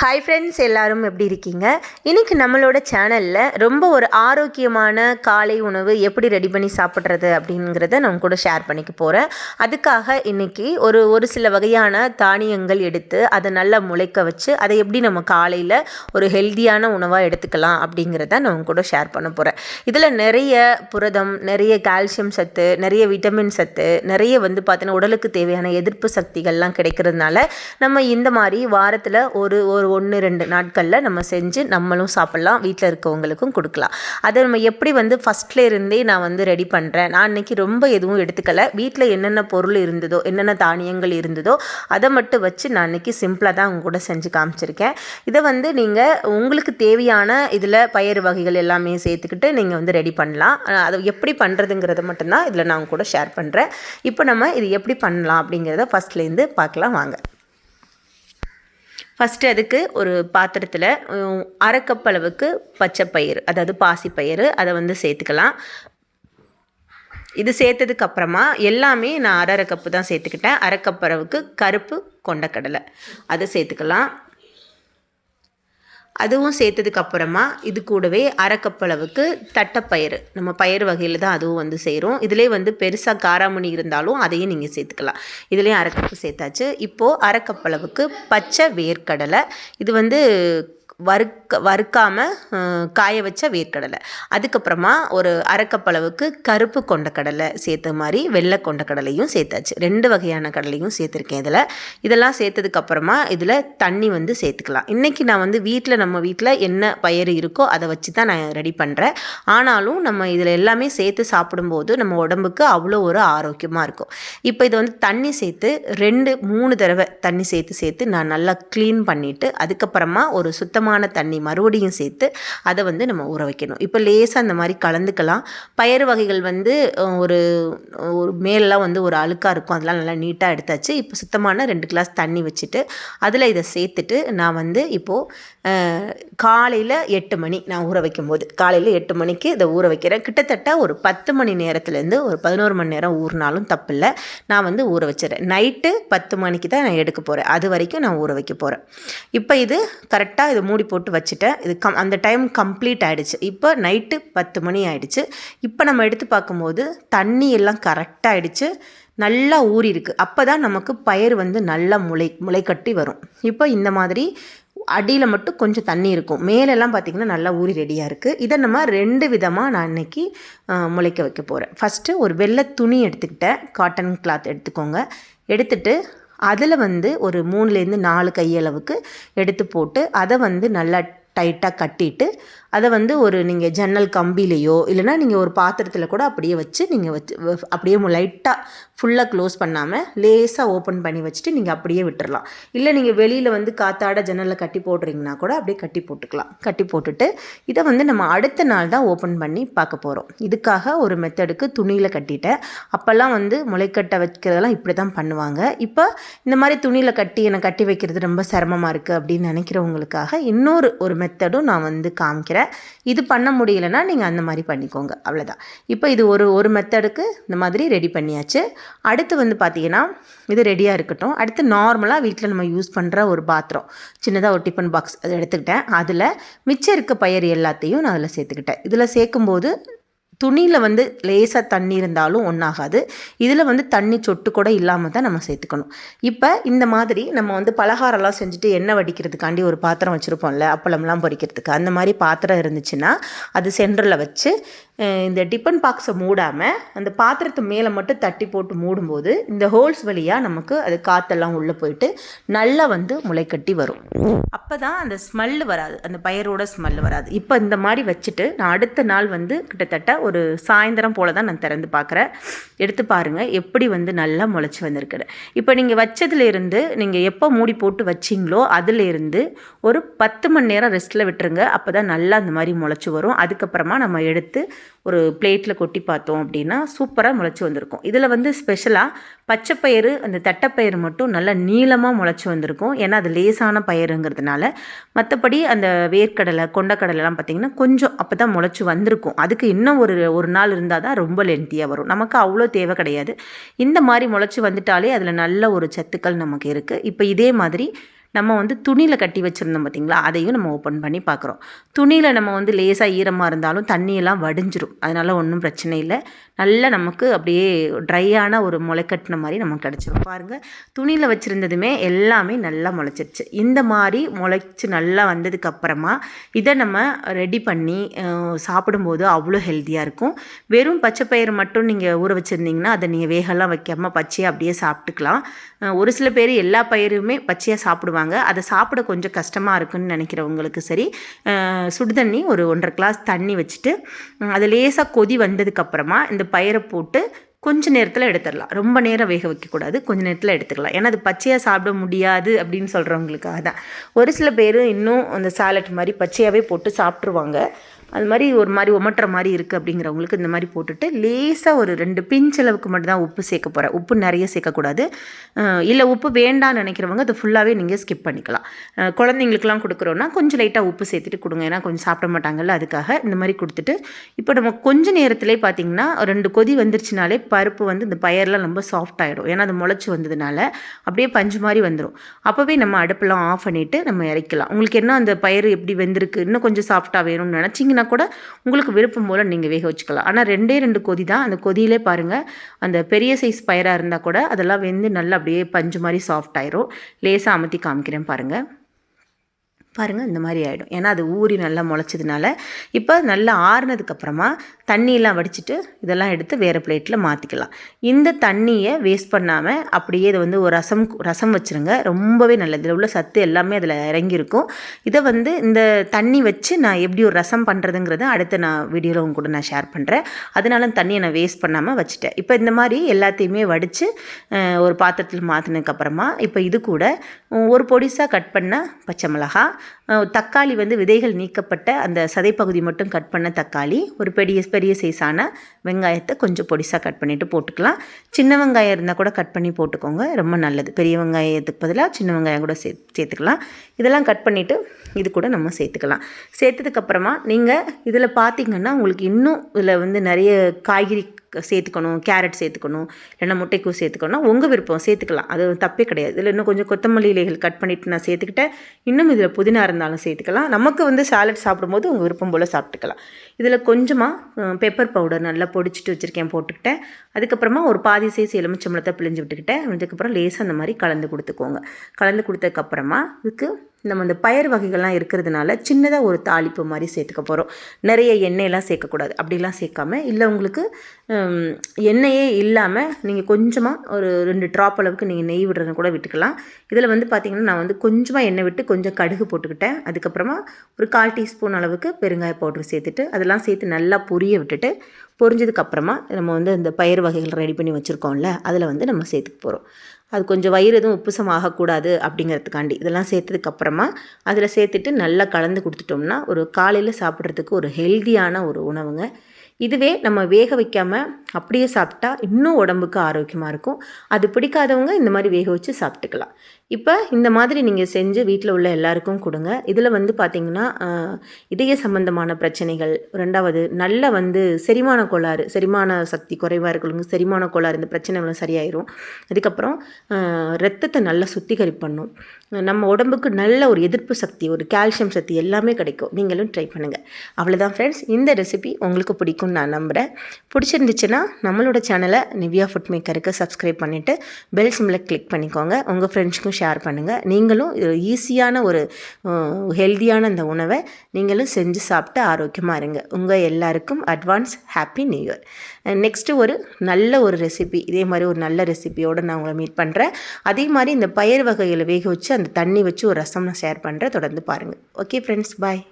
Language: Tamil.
ஹாய் ஃப்ரெண்ட்ஸ் எல்லாரும் எப்படி இருக்கீங்க? இன்றைக்கி நம்மளோட சேனலில் ரொம்ப ஒரு ஆரோக்கியமான காலை உணவு எப்படி ரெடி பண்ணி சாப்பிட்றது அப்படிங்கிறத நான் கூட ஷேர் பண்ணிக்க போகிறேன் அதுக்காக இன்றைக்கி ஒரு ஒரு சில வகையான தானியங்கள் எடுத்து அதை நல்லா முளைக்க வச்சு அதை எப்படி நம்ம காலையில் ஒரு ஹெல்த்தியான உணவாக எடுத்துக்கலாம் அப்படிங்கிறத நான் கூட ஷேர் பண்ண போகிறேன் இதில் நிறைய புரதம் நிறைய கால்சியம் சத்து நிறைய விட்டமின் சத்து நிறைய வந்து பார்த்தீங்கன்னா உடலுக்கு தேவையான எதிர்ப்பு சக்திகள்லாம் கிடைக்கிறதுனால நம்ம இந்த மாதிரி வாரத்தில் ஒரு ஒரு ஒன்று ரெண்டு நாட்களில் நம்ம செஞ்சு நம்மளும் சாப்பிட்லாம். வீட்டில் இருக்கவங்களுக்கும் கொடுக்கலாம். அதை நம்ம எப்படி வந்து ஃபஸ்ட்டில் இருந்தே நான் வந்து ரெடி பண்ணுறேன் நான் அன்றைக்கி ரொம்ப எதுவும் எடுத்துக்கலை. வீட்டில் என்னென்ன பொருள் இருந்ததோ என்னென்ன தானியங்கள் இருந்ததோ அதை மட்டும் வச்சு நான் அன்றைக்கி சிம்பிளாக தான் அவங்க கூட செஞ்சு காமிச்சிருக்கேன். இதை வந்து நீங்கள் உங்களுக்கு தேவையான இதில் பயிர் வகைகள் எல்லாமே சேர்த்துக்கிட்டு நீங்கள் வந்து ரெடி பண்ணலாம். அதை எப்படி பண்ணுறதுங்கிறத மட்டும்தான் இதில் நான் உங்கள் கூட ஷேர் பண்ணுறேன் இப்போ நம்ம இது எப்படி பண்ணலாம் அப்படிங்கிறத ஃபஸ்ட்லேருந்து பார்க்கலாம். வாங்க. ஃபஸ்ட்டு அதுக்கு ஒரு பாத்திரத்தில் அரைக்கப் அளவுக்கு பச்சைப்பயிறு அதாவது பாசிப்பயிறு அதை வந்து சேர்த்துக்கலாம். இது சேர்த்ததுக்கு அப்புறமா எல்லாமே நான் அரை அரை கப்பு தான் சேர்த்துக்கிட்டேன். அரை கப் அளவுக்கு கருப்பு கொண்டக்கடலை அதை சேர்த்துக்கலாம். அதுவும் சேர்த்ததுக்கு அப்புறமா இது கூடவே அரை அளவுக்கு தட்டைப்பயிறு. நம்ம பயிர் வகையில் தான் அதுவும் வந்து செய்கிறோம் இதிலே வந்து பெருசாக காராமணி இருந்தாலும் அதையும் நீங்கள் சேர்த்துக்கலாம். இதுலேயும் அரைக்கப்பு சேர்த்தாச்சு. இப்போது அரை அளவுக்கு பச்சை வேர்க்கடலை. இது வந்து வறுக்க வறுக்காமல் காய வச்ச வேர்க்கடலை. அதுக்கப்புறமா ஒரு அரைக்கப்பளவுக்கு கருப்பு கொண்ட கருப்பு சேர்த்த மாதிரி வெள்ளை கொண்ட கடலையும் சேர்த்தாச்சு. ரெண்டு வகையான கடலையும் சேர்த்துருக்கேன் இதில். இதெல்லாம் சேர்த்ததுக்கப்புறமா இதில் தண்ணி வந்து சேர்த்துக்கலாம். இன்றைக்கி நான் வந்து வீட்டில் நம்ம வீட்டில் என்ன பயிர் இருக்கோ அதை வச்சு தான் நான் ரெடி பண்ணுறேன். ஆனாலும் நம்ம இதில் எல்லாமே சேர்த்து சாப்பிடும்போது நம்ம உடம்புக்கு அவ்வளோ ஒரு ஆரோக்கியமாக இருக்கும். இப்போ இது வந்து தண்ணி சேர்த்து ரெண்டு மூணு தடவை தண்ணி சேர்த்து சேர்த்து நான் நல்லா க்ளீன் பண்ணிவிட்டு அதுக்கப்புறமா ஒரு சுத்தமாக சுத்தமான தண்ணி மறுபடியும் சேர்த்து அதை வந்து நம்ம ஊற வைக்கணும். இப்போ லேசாக அந்த மாதிரி கலந்துக்கலாம். பயிறு வகைகள் வந்து ஒரு ஒரு மேலெலாம் வந்து ஒரு அழுக்காக இருக்கும். அதெல்லாம் நல்லா நீட்டாக எடுத்தாச்சு. இப்போ சுத்தமான ரெண்டு கிளாஸ் தண்ணி வச்சுட்டு அதில் இதை சேர்த்துட்டு நான் வந்து இப்போது காலையில் எட்டு மணி நான் ஊற வைக்கும்போது காலையில் எட்டு மணிக்கு இதை ஊற வைக்கிறேன். கிட்டத்தட்ட ஒரு பத்து மணி நேரத்துலேருந்து ஒரு பதினோரு மணி நேரம் ஊறினாலும் தப்பில்லை. நான் வந்து ஊற வச்சிடறேன். நைட்டு பத்து மணிக்கு தான் நான் எடுக்க போகிறேன் அது வரைக்கும் நான் ஊற வைக்க போகிறேன் இப்போ இது கரெக்டாக இது மூடி போட்டு வச்சுட்டேன். இது கம் அந்த டைம் கம்ப்ளீட் ஆகிடுச்சு இப்போ நைட்டு பத்து மணி ஆகிடுச்சு இப்போ நம்ம எடுத்து பார்க்கும்போது தண்ணி எல்லாம் கரெக்டாக ஆயிடுச்சு. நல்லா ஊறிருக்கு அப்போ தான் நமக்கு பயிர் வந்து நல்லா முளை முளை கட்டி வரும். இப்போ இந்த மாதிரி அடியில் மட்டும் கொஞ்சம் தண்ணி இருக்கும். மேலெல்லாம் பார்த்திங்கன்னா நல்லா ஊறி ரெடியாக இருக்குது இதை நம்ம ரெண்டு விதமாக நான் இன்றைக்கி முளைக்க வைக்க போகிறேன் ஃபஸ்ட்டு ஒரு வெள்ளை துணி எடுத்துக்கிட்டேன். காட்டன் கிளாத் எடுத்துக்கோங்க. எடுத்துகிட்டு அதில் வந்து ஒரு மூணுலேருந்து நாலு கையளவுக்கு எடுத்து போட்டு அதை வந்து நல்லா டைட்டாக கட்டிட்டு அதை வந்து ஒரு நீங்கள் ஜன்னல் கம்பிலேயோ இல்லைன்னா நீங்கள் ஒரு பாத்திரத்தில் கூட அப்படியே வச்சு நீங்கள் வச்சு அப்படியே லைட்டாக ஃபுல்லாக க்ளோஸ் பண்ணாமல் லேசாக ஓப்பன் பண்ணி வச்சுட்டு நீங்கள் அப்படியே விட்டுறலாம். இல்லை நீங்கள் வெளியில் வந்து காத்தாட ஜன்னலில் கட்டி போடுறீங்கன்னா கூட அப்படியே கட்டி போட்டுக்கலாம். கட்டி போட்டுட்டு இதை வந்து நம்ம அடுத்த நாள் தான் ஓப்பன் பண்ணி பார்க்க போகிறோம் இதுக்காக ஒரு மெத்தடுக்கு துணியில் கட்டிட்டேன். அப்போல்லாம் வந்து முளைக்கட்டை வைக்கிறதெல்லாம் இப்படி தான் பண்ணுவாங்க. இப்போ இந்த மாதிரி துணியில் கட்டி என்னை கட்டி வைக்கிறது ரொம்ப சிரமமாக இருக்குது அப்படின்னு நினைக்கிறவங்களுக்காக இன்னொரு ஒரு மெத்தடும் நான் வந்து காமிக்கிறேன். இது பண்ண முடியலன்னா நீங்கள் அந்த மாதிரி பண்ணிக்கோங்க. அவ்வளோதான் இப்போ இது ஒரு ஒரு மெத்தடுக்கு இந்த மாதிரி ரெடி பண்ணியாச்சு. அடுத்து வந்து பார்த்தீங்கன்னா இது ரெடியாக இருக்கட்டும். அடுத்து நார்மலாக வீட்டில் நம்ம யூஸ் பண்ணுற ஒரு பாத்திரம். சின்னதாக ஒரு டிஃபன் பாக்ஸ் அதை எடுத்துக்கிட்டேன். அதில் மிச்சம் இருக்க பயிர் எல்லாத்தையும் நான் அதில் சேர்த்துக்கிட்டேன். இதில் சேர்க்கும்போது துணியில் வந்து லேசாக தண்ணி இருந்தாலும் ஒன்றாகாது இதில் வந்து தண்ணி சொட்டு கூட இல்லாமல் தான் நம்ம சேர்த்துக்கணும். இப்போ இந்த மாதிரி நம்ம வந்து பலகாரம்லாம் செஞ்சுட்டு எண்ணெய் வடிக்கிறதுக்காண்டி ஒரு பாத்திரம் வச்சுருப்போம்ல அப்பளம்லாம் பொரிக்கிறதுக்கு. அந்த மாதிரி பாத்திரம் இருந்துச்சுன்னா அது சென்டரில் வச்சு இந்த டிஃபன் பாக்ஸை மூடாமல் அந்த பாத்திரத்து மேலே மட்டும் தட்டி போட்டு மூடும்போது இந்த ஹோல்ஸ் வழியாக நமக்கு அது காற்றெல்லாம் உள்ளே போயிட்டு நல்லா வந்து முளைக்கட்டி வரும். அப்போ தான் அந்த ஸ்மெல்லு வராது. அந்த பயிரோட ஸ்மெல் வராது. இப்போ இந்த மாதிரி வச்சுட்டு நான் அடுத்த நாள் வந்து கிட்டத்தட்ட ஒரு சாயந்தரம் போல் தான் நான் திறந்து பார்க்குறேன் எடுத்து பாருங்கள் எப்படி வந்து நல்லா முளைச்சி வந்திருக்குது இப்போ நீங்கள் வச்சதுலேருந்து நீங்கள் எப்போ மூடி போட்டு வச்சிங்களோ அதுலேருந்து ஒரு பத்து மணி நேரம் ரெஸ்ட்டில் விட்டுருங்க. அப்போ தான் நல்லா அந்த மாதிரி முளைச்சி வரும். அதுக்கப்புறமா நம்ம எடுத்து ஒரு பிளேட்டில் கொட்டி பார்த்தோம் அப்படின்னா சூப்பராக முளைச்சி வந்திருக்கும். இதில் வந்து ஸ்பெஷலாக பச்சைப்பயிறு அந்த தட்டைப்பயிறு மட்டும் நல்லா நீளமாக முளைச்சி வந்திருக்கும். ஏன்னா அது லேசான பயிருங்கிறதுனால. மற்றபடி அந்த வேர்க்கடலை கொண்டக்கடலைலாம் பார்த்திங்கன்னா கொஞ்சம் அப்போ தான் முளைச்சி வந்திருக்கும். அதுக்கு இன்னும் ஒரு ஒரு நாள் இருந்தால் தான் ரொம்ப லென்த்தியாக வரும். நமக்கு அவ்வளோ தேவை கிடையாது. இந்த மாதிரி முளைச்சி வந்துட்டாலே அதில் நல்ல ஒரு சத்துக்கள் நமக்கு இருக்குது இப்போ இதே மாதிரி நம்ம வந்து துணியில் கட்டி வச்சுருந்தோம் பார்த்திங்களா அதையும் நம்ம ஓப்பன் பண்ணி பார்க்குறோம் துணியில் நம்ம வந்து லேசாக ஈரமாக இருந்தாலும் தண்ணியெல்லாம் வடிஞ்சிரும். அதனால் ஒன்றும் பிரச்சனை இல்லை. நல்லா நமக்கு அப்படியே ட்ரையான ஒரு முளைக்கட்டின மாதிரி நமக்கு கிடச்சிரும். பாருங்கள் துணியில் வச்சுருந்ததுமே எல்லாமே நல்லா முளைச்சிருச்சு. இந்த மாதிரி முளைச்சி நல்லா வந்ததுக்கப்புறமா இதை நம்ம ரெடி பண்ணி சாப்பிடும்போது அவ்வளோ ஹெல்த்தியாக இருக்கும். வெறும் பச்சை பயிறு மட்டும் நீங்கள் ஊற வச்சுருந்தீங்கன்னா அதை நீங்கள் வேகலாம் வைக்காமல் பச்சையாக அப்படியே சாப்பிட்டுக்கலாம். ஒரு சில பேர் எல்லா பயிருமே பச்சையாக சாப்பிடுவாங்க. அதை சாப்பிட கொஞ்சம் கஷ்டமாக இருக்குன்னு நினைக்கிறவங்களுக்கு சரி சுடுதண்ணி ஒரு ஒன்றரை கிளாஸ் தண்ணி வச்சுட்டு அது லேசாக கொதி வந்ததுக்கப்புறமா இந்த பயிரை போட்டு கொஞ்ச நேரத்தில் எடுத்துடலாம். ரொம்ப நேரம் வேக வைக்கக்கூடாது. கொஞ்ச நேரத்தில் எடுத்துக்கலாம். ஏன்னா அது பச்சையாக சாப்பிட முடியாது அப்படின்னு சொல்கிறவங்களுக்காக தான் ஒரு சில பேர் இன்னும் அந்த சாலட் மாதிரி பச்சையாகவே போட்டு சாப்பிட்ருவாங்க அது மாதிரி ஒரு மாதிரி உமட்டுற மாதிரி இருக்குது அப்படிங்கிறவங்களுக்கு இந்த மாதிரி போட்டுட்டு லேசாக ஒரு ரெண்டு பிஞ்ச் அளவுக்கு மட்டும்தான் உப்பு சேர்க்க போகிறேன் உப்பு நிறைய சேர்க்கக்கூடாது. இல்லை உப்பு வேண்டாம்னு நினைக்கிறவங்க அதை ஃபுல்லாகவே நீங்கள் ஸ்கிப் பண்ணிக்கலாம். குழந்தைங்களுக்குலாம் கொடுக்குறோன்னா கொஞ்சம் லைட்டாக உப்பு சேர்த்துட்டு கொடுங்க. ஏன்னா கொஞ்சம் சாப்பிட மாட்டாங்கல்ல அதுக்காக இந்த மாதிரி கொடுத்துட்டு இப்போ நம்ம கொஞ்ச நேரத்திலே பார்த்தீங்கன்னா ரெண்டு கொதி வந்துருச்சுனாலே பருப்பு வந்து இந்த பயர்லாம் ரொம்ப சாஃப்ட் ஆகிடும் ஏன்னா அது முளைச்சி வந்ததுனால அப்படியே பஞ்சு மாதிரி வந்துடும் அப்போவே நம்ம அடுப்பெல்லாம் ஆஃப் பண்ணிவிட்டு நம்ம இறக்கலாம். உங்களுக்கு என்ன அந்த பயிர் எப்படி வெந்திருக்கு? இன்னும் கொஞ்சம் சாஃப்டாக வேணும்னு நினச்சிங்கன்னா கூட உங்களுக்கு விருப்பம் போல் நீங்கள் வேக வச்சுக்கலாம். ஆனால் ரெண்டே ரெண்டு கொதி தான். அந்த கொதியிலே பாருங்கள் அந்த பெரிய சைஸ் பயிராக இருந்தால் கூட அதெல்லாம் வெந்து நல்லா அப்படியே பஞ்சு மாதிரி சாஃப்ட் ஆயிரும். லேசாக அமுத்தி காமிக்கிறேன் பாருங்கள் பாருங்கள் இந்த மாதிரி ஆகிடும் ஏன்னா அது ஊறி நல்லா முளைச்சதுனால இப்போ நல்லா ஆறுனதுக்கப்புறமா தண்ணியெல்லாம் வடிச்சிட்டு இதெல்லாம் எடுத்து வேறு பிளேட்டில் மாற்றிக்கலாம் இந்த தண்ணியை வேஸ்ட் பண்ணாமல் அப்படியே இதை வந்து ஒரு ரசம் ரசம் வச்சுருங்க. ரொம்பவே நல்லது. இதில் உள்ள சத்து எல்லாமே அதில் இறங்கியிருக்கும். இதை வந்து இந்த தண்ணி வச்சு நான் எப்படி ஒரு ரசம் பண்ணுறதுங்கிறத அடுத்த நான் வீடியோவில் உங்க கூட நான் ஷேர் பண்ணுறேன் அதனால தண்ணியை நான் வேஸ்ட் பண்ணாமல் வச்சுட்டேன். இப்போ இந்த மாதிரி எல்லாத்தையுமே வடித்து ஒரு பாத்திரத்தில் மாற்றினதுக்கப்புறமா இப்போ இது கூட ஒரு பொடிசாக கட் பண்ண பச்சை மிளகா தக்காளி வந்து விதைகள் நீக்கப்பட்ட அந்த சதைப்பகுதி மட்டும் கட் பண்ண தக்காளி ஒரு பெரிய பெரிய சைஸான வெங்காயத்தை கொஞ்சம் பொடிசாக கட் பண்ணிவிட்டு போட்டுக்கலாம். சின்ன வெங்காயம் இருந்தால் கூட கட் பண்ணி போட்டுக்கோங்க ரொம்ப நல்லது. பெரிய வெங்காயத்துக்கு பதிலாக சின்ன வெங்காயம் கூட சே சேர்த்துக்கலாம். இதெல்லாம் கட் பண்ணிவிட்டு இது கூட நம்ம சேர்த்துக்கலாம். சேர்த்ததுக்கப்புறமா நீங்கள் இதில் பார்த்தீங்கன்னா உங்களுக்கு இன்னும் இதில் வந்து நிறைய காய்கறி சேர்த்துக்கணும் கேரட் சேர்த்துக்கணும் இல்லைன்னா முட்டைக்கூ சேர்த்துக்கணும் உங்கள் விருப்பம் சேர்த்துக்கலாம். அது தப்பே கிடையாது. இதில் இன்னும் கொஞ்சம் கொத்தமல்லி இலைகள் கட் பண்ணிவிட்டு நான் சேர்த்துக்கிட்டேன். இன்னும் இதில் புதினா இருந்தாலும் சேர்த்துக்கலாம். நமக்கு வந்து சாலட் சாப்பிடும்போது உங்கள் விருப்பம் போல் சாப்பிட்டுக்கலாம். இதில் கொஞ்சமாக பெப்பர் பவுடர் நல்லா பொடிச்சிட்டு வச்சுருக்கேன் போட்டுக்கிட்டேன். அதுக்கப்புறமா ஒரு பாதி சைஸ் எலுமிச்சம்பளத்தை பிழிஞ்சு விட்டுக்கிட்டேன். அதுக்கப்புறம் லேசாக அந்த மாதிரி கலந்து கொடுத்துக்கோங்க. கலந்து கொடுத்ததுக்கப்புறமா இதுக்கு நம்ம அந்த பயர் வகைகள்லாம் இருக்கிறதுனால சின்னதாக ஒரு தாளிப்பு மாதிரி சேர்த்துக்க போகிறோம் நிறைய எண்ணெயெல்லாம் சேர்க்கக்கூடாது. அப்படிலாம் சேர்க்காம இல்லை உங்களுக்கு எண்ணெயே இல்லாமல் நீங்கள் கொஞ்சமாக ஒரு ரெண்டு ட்ராப் அளவுக்கு நீங்கள் நெய் விடுறதுன்னு கூட விட்டுக்கலாம். இதில் வந்து பார்த்திங்கன்னா நான் வந்து கொஞ்சமாக எண்ணெய் விட்டு கொஞ்சம் கடுகு போட்டுக்கிட்டேன். அதுக்கப்புறமா ஒரு கால் டீஸ்பூன் அளவுக்கு பெருங்காய பவுட்ரு சேர்த்துட்டு அதெல்லாம் சேர்த்து நல்லா பொரிய விட்டுட்டு பொரிஞ்சதுக்கப்புறமா நம்ம வந்து இந்த பயிர் வகைகள் ரெடி பண்ணி வச்சுருக்கோம்ல அதில் வந்து நம்ம சேர்த்துக்க போகிறோம் அது கொஞ்சம் வயிறு எதுவும் உப்புசம் ஆகக்கூடாது அப்படிங்கிறதுக்காண்டி இதெல்லாம் சேர்த்ததுக்கப்புறமா அதில் சேர்த்துட்டு நல்லா கலந்து கொடுத்துட்டோம்னா ஒரு காலையில் சாப்பிட்றதுக்கு ஒரு ஹெல்தியான ஒரு உணவுங்க. இதுவே நம்ம வேக வைக்காமல் அப்படியே சாப்பிட்டா இன்னும் உடம்புக்கு ஆரோக்கியமாக இருக்கும். அது பிடிக்காதவங்க இந்த மாதிரி வேக வச்சு சாப்பிட்டுக்கலாம். இப்போ இந்த மாதிரி நீங்கள் செஞ்சு வீட்டில் உள்ள எல்லாருக்கும் கொடுங்க. இதில் வந்து பார்த்திங்கன்னா இதய சம்பந்தமான பிரச்சனைகள் ரெண்டாவது நல்ல வந்து செரிமான கோளாறு செரிமான சக்தி குறைவாக இருக்கிறவங்க செரிமான கோளாறு இந்த பிரச்சனைகளும் சரியாயிரும். அதுக்கப்புறம் ரத்தத்தை நல்லா சுத்திகரிப்பு பண்ணும் நம்ம உடம்புக்கு நல்ல ஒரு எதிர்ப்பு சக்தி ஒரு கால்சியம் சக்தி எல்லாமே கிடைக்கும். நீங்களும் ட்ரை பண்ணுங்கள் அவ்வளோதான் ஃப்ரெண்ட்ஸ் இந்த ரெசிபி உங்களுக்கு பிடிக்கும்னு நான் நம்புகிறேன் பிடிச்சிருந்துச்சுன்னா நம்மளோட சேனலை நிவ்யா ஃபுட் மேக்கருக்கு சப்ஸ்கிரைப் பண்ணிவிட்டு பெல் சிம்மில் கிளிக் பண்ணிக்கோங்க. உங்கள் ஃப்ரெண்ட்ஸ்க்கும் ஷேர் பண்ணுங்கள் நீங்களும் ஈஸியான ஒரு ஹெல்தியான அந்த உணவை நீங்களும் செஞ்சு சாப்பிட்டு ஆரோக்கியமாக இருங்க. உங்கள் எல்லாருக்கும் advance happy new year next ஒரு நல்ல ஒரு ரெசிபி இதே மாதிரி ஒரு நல்ல ரெசிபியோடு நான் உங்களை மீட் பண்ணுறேன் அதே மாதிரி இந்த பயிர் வகைகளை வேக வச்சு அந்த தண்ணி வச்சு ஒரு ரசம் நான் ஷேர் பண்ணுறேன் தொடர்ந்து பாருங்கள் ஓகே ஃப்ரெண்ட்ஸ் பாய்